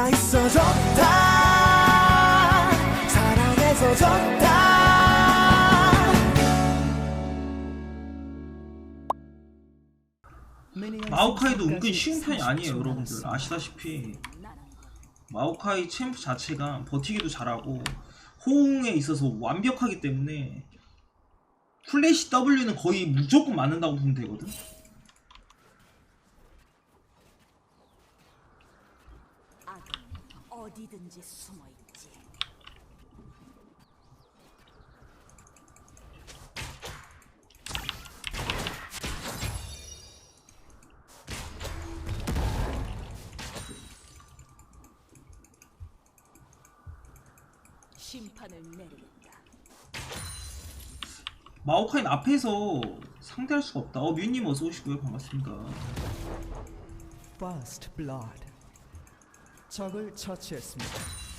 네가 있어 좋다. 사랑해서 좋다. 마오카이도 은근 쉬운 편이 아니에요 여러분들. 아시다시피 마오카이 챔프 자체가 버티기도 잘하고 호응에 있어서 완벽하기 때문에 플래시 W는 거의 무조건 맞는다고 보면 되거든 악은 어디든지 숨어 있지. 심판을 내리겠다. 마오카이는 앞에서 상대할 수가 없다 어 뮤님 어서 오시고요 반갑습니다 First blood 적을 처치했습니다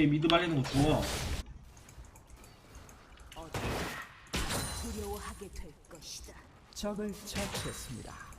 오케이 미드 말리는 거 것이다. 적을 처치했습니다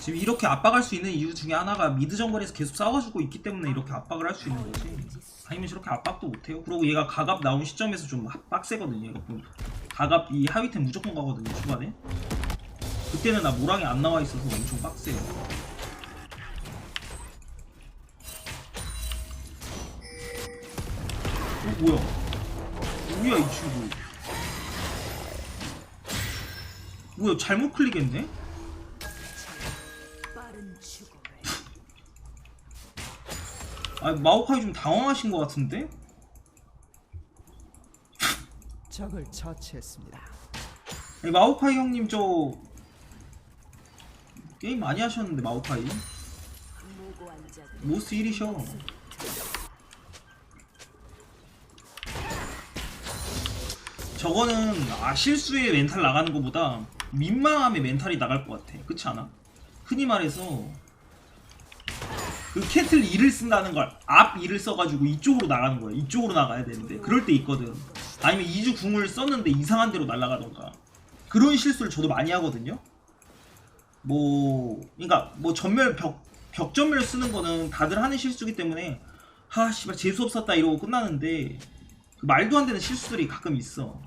지금 이렇게 압박할 수 있는 이유 중에 하나가 미드 정글에서 계속 싸워주고 있기 때문에 이렇게 압박을 할 수 있는 거지. 아니면 저렇게 압박도 못해요. 그리고 얘가 가갑 나온 시점에서 좀 빡세거든요 가갑 이 하위템 무조건 가거든요 초반에 그때는 나 모랑이 안 나와 있어서 엄청 빡세요 어 뭐야 뭐야 이 친구 뭐야 잘못 클릭했네? 아 마오카이 좀 당황하신 것 같은데? 적을 처치했습니다 마오카이 형님 저 게임 많이 하셨는데 자들 모스 1이셔. 저거는 아 실수에 멘탈 나가는 것보다 민망함에 멘탈이 나갈 것 같아. 그렇지 않아? 흔히 말해서 그 캐틀 2를 쓴다는 걸 앞 2를 써가지고 이쪽으로 나가는 거야. 이쪽으로 나가야 되는데. 그럴 때 있거든. 아니면 2주 궁을 썼는데 이상한 데로 날아가던가. 그런 실수를 저도 많이 하거든요 뭐 그러니까 뭐 전멸 벽 벽전멸 쓰는 거는 다들 하는 실수기 때문에 하 씨발 재수 없었다 이러고 끝나는데 그 말도 안 되는 실수들이 가끔 있어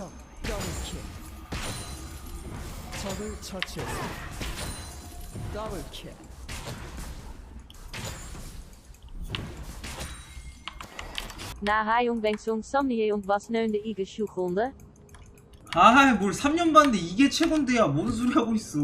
적 더블킬 적을 처치했어 더블킬 Na Haeung Bangsong 슈콘데 아, 뭘 3년 봤는데 이게 최곤데야. 뭔 소리 하고 있어.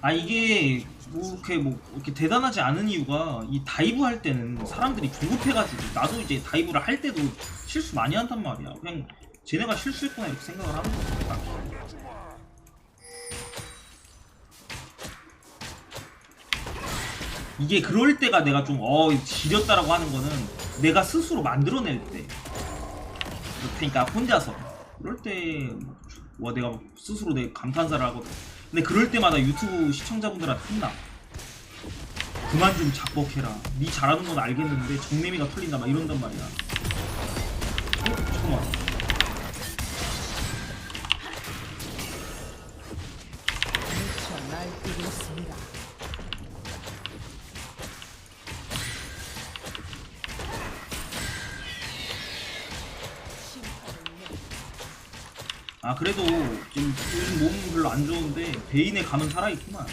아, 이게 뭐 이렇게 뭐 이렇게 대단하지 않은 이유가 이 다이브 할 때는 사람들이 조급해 가지고 나도 이제 다이브를 할 때도 실수 많이 한단 말이야. 그냥 쟤네가 실수했구나 이렇게 생각을 하는 거야. 이게 그럴 때가 내가 좀어 지렸다라고 하는 거는 내가 스스로 만들어낼 때. 그러니까 혼자서. 그럴 때 와 내가 막 스스로 내 감탄사를 하거든. 근데 그럴 때마다 유튜브 시청자분들한테 혼나. 그만 좀 작곡해라. 네 잘하는 건 알겠는데 정내미가 털린다 막 이런단 말이야. 어? 잠깐만 아 그래도 지금 요즘 몸 별로 안 좋은데 베인의 감은 살아있구만.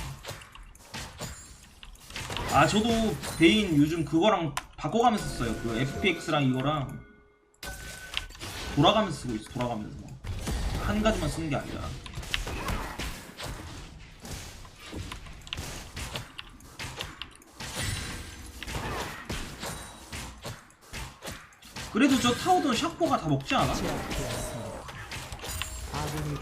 아 저도 베인 요즘 그거랑 바꿔가면서 써요. 그 FPX랑 이거랑. 돌아가면서 쓰고 있어 돌아가면서. 한 가지만 쓰는 게 아니라. 그래도 저 타워던 샤코가 다 먹지 않아?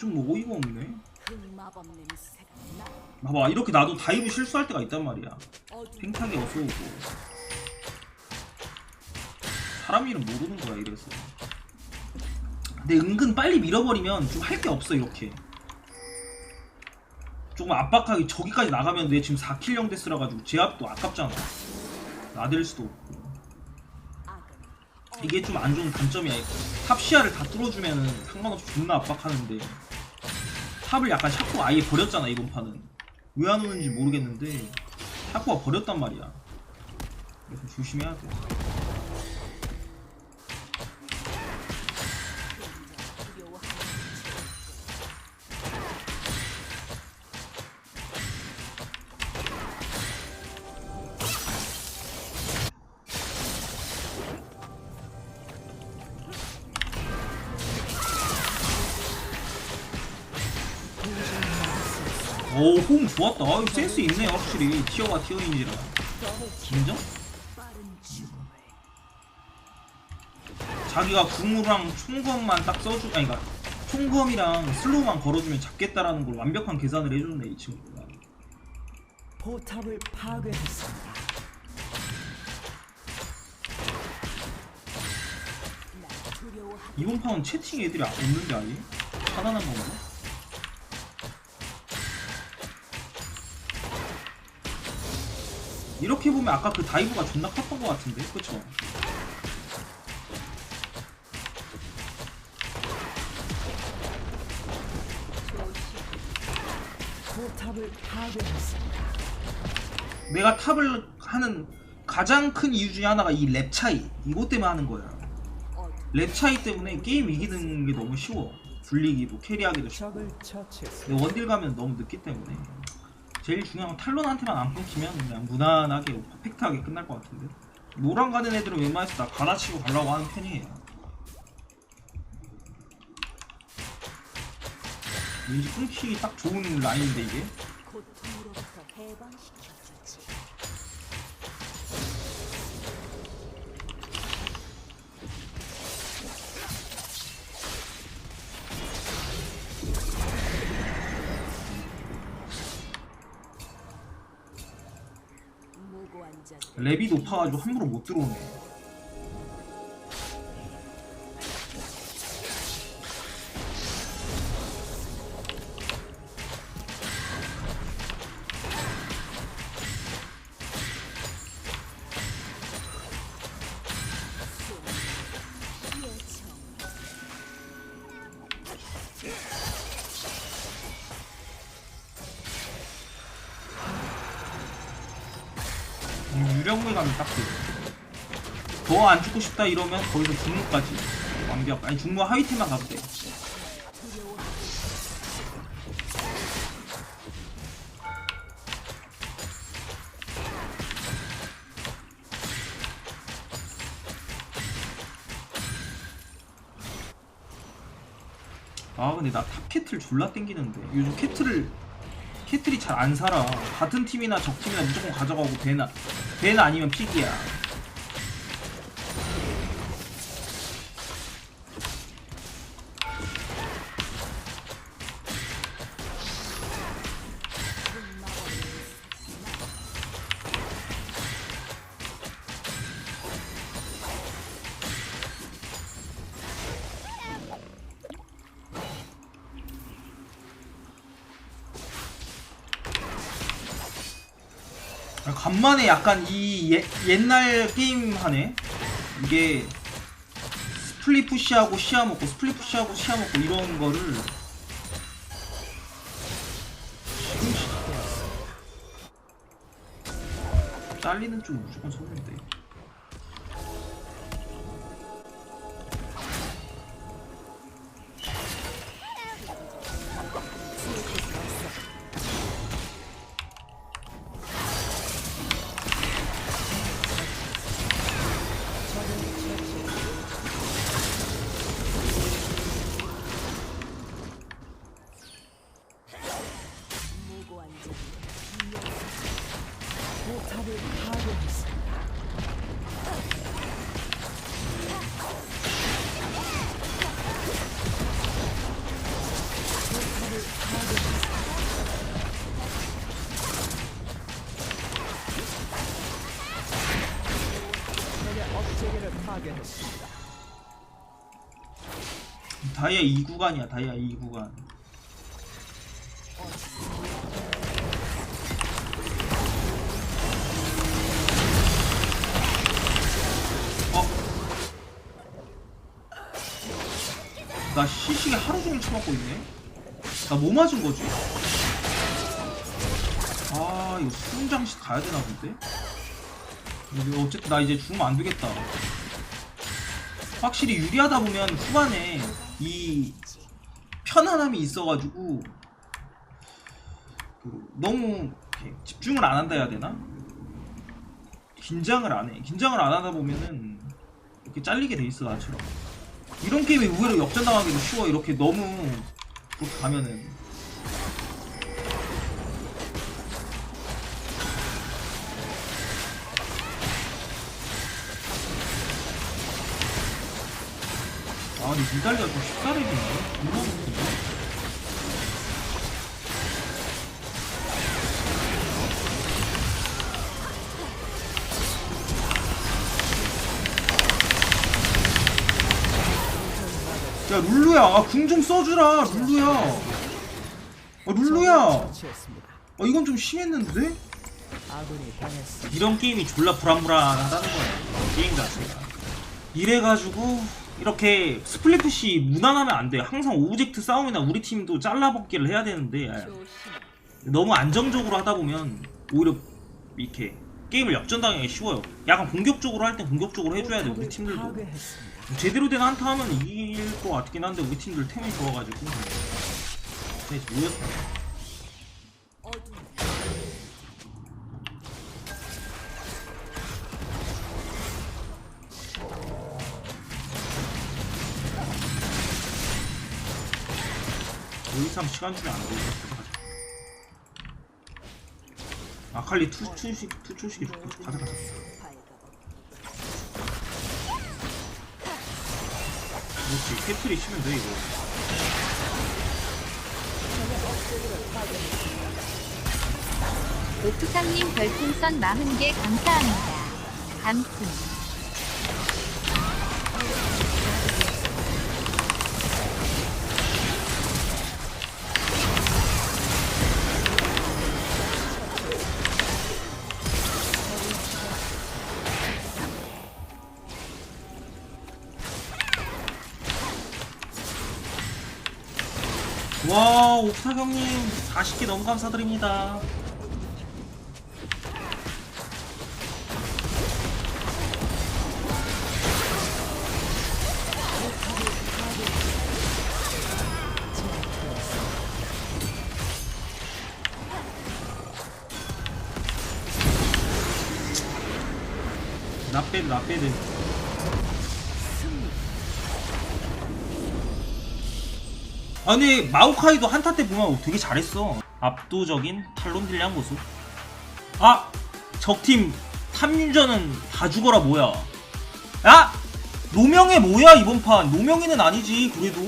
좀 뭐 어이가 없네. 봐봐 이렇게 나도 다이브 실수할 때가 있단 말이야. 팽탁이 어서오고. 사람 이름 모르는 거야 이래서. 근데 은근 빨리 밀어버리면 좀 할 게 없어 이렇게. 조금 압박하게 저기까지 나가면 내 지금 4킬 0 데스라 가지고 제압도 아깝잖아. 나댈 수도 없고. 이게 좀 안 좋은 단점이야. 탑 시야를 다 뚫어주면은 상관없이 존나 압박하는데 탑을 약간 샤코 아예 버렸잖아 이번 판은 왜 안 오는지 모르겠는데 샤코가 버렸단 말이야. 그래서 조심해야 돼. 오, 호응 좋았다. 아, 센스 있네, 확실히. 티어가 티어인지라. 인정? 자기가 궁우랑 총검만 딱 써주, 아니, 그니까, 총검이랑 슬로우만 걸어주면 잡겠다라는 걸 완벽한 계산을 해줬네, 이 친구가. 포탑을 파괴했습니다. 이번 판은 채팅 애들이 없는데, 아예? 편안한 건가? 이렇게 보면 아까 그 다이브가 존나 컸던 것 같은데, 그쵸? 내가 탑을 하는 가장 큰 이유 중에 하나가 이 랩 차이. 이것 때문에 하는 거야. 랩 차이 때문에 게임 이기는 게 너무 쉬워. 불리기도 캐리하기도 쉬워. 적을 처치했습니다. 근데 원딜 가면 너무 늦기 때문에 제일 중요한 건 탈론한테만 안 끊기면 그냥 무난하게 퍼펙트하게 끝날 것 같은데. 노랑 가는 애들은 웬만해서 나? 갈아치고 가려고 하는 편이에요. 왠지 끊기 딱 좋은 라인인데 이게? 고통으로부터 해방시켜 랩이 높아가지고 함부로 못 들어오네 음, 유령무에 가면 딱 돼. 더안 죽고 싶다 이러면 거기서 중무까지 완벽. 아니 중무 하이템만 가도 돼. 아 근데 나 탑 캐틀 졸라 땡기는데 요즘 캐틀을 캐틀이 잘 안 살아 같은 팀이나 적 팀이나 무조건 가져가고 배나 배나 아니면 픽이야 간만에 약간 이 예- 옛날 게임 하네. 이게 스플릿 푸시하고 시야 먹고 스플릿 푸시하고 시야 먹고 이런 거를 잘리는 쪽 무조건 섰는데 다이아 2구간이야 다이아 2구간 어? 나 시식에 하루 종일 처먹고 있네? 나 뭐 맞은 거지? 아 이거 수ung장식 가야 되나 본데? 근데 어쨌든 나 이제 죽으면 안 되겠다 확실히 유리하다 보면 후반에 이 편안함이 있어가지고 그 너무 집중을 안 한다 해야 되나? 긴장을 안 해. 긴장을 안 하다 보면은 이렇게 잘리게 돼 있어 나처럼. 이런 게임이 의외로 역전당하기도 쉬워. 이렇게 너무 그렇게 가면은. 아 근데 니달리가 좀 쉽다래지네. 존나 못해. 야 룰루야 아, 궁 좀 써주라 룰루야 아 룰루야. 어 이건 좀 심했는데? 이런 게임이 졸라 불안불안하다는 거야 게임 자체가 이래가지고 이렇게 스플릿풋이 무난하면 안돼 항상 오브젝트 싸움이나 우리 팀도 잘라먹기를 해야 되는데 너무 안정적으로 하다 보면 오히려 이렇게 게임을 역전당하기 쉬워요. 약간 공격적으로 할 땐 공격적으로 해줘야 돼 우리 팀들도. 제대로 된 한타 하면 이길 것 같긴 한데 우리 팀들 템이 좋아가지고. 네, 모였다 더 이상 시간 주면 안 돼. 아칼리 투, 투식, 투초식이 좋고. 가자, 가자. 그렇지. 캐틀이 치면 돼, 이거. 오투상님 별풍선 40개 감사합니다. 감품. 와 옥타 형님 40개 너무 감사드립니다. 나빼드 나빼드 아 근데 마오카이도 한타 때 보면 되게 잘했어. 압도적인 탈론 딜량 모습. 아! 적팀 탐유저는 다 죽어라 뭐야. 야! 노명의 뭐야 이번 판. 노명이는 아니지 그래도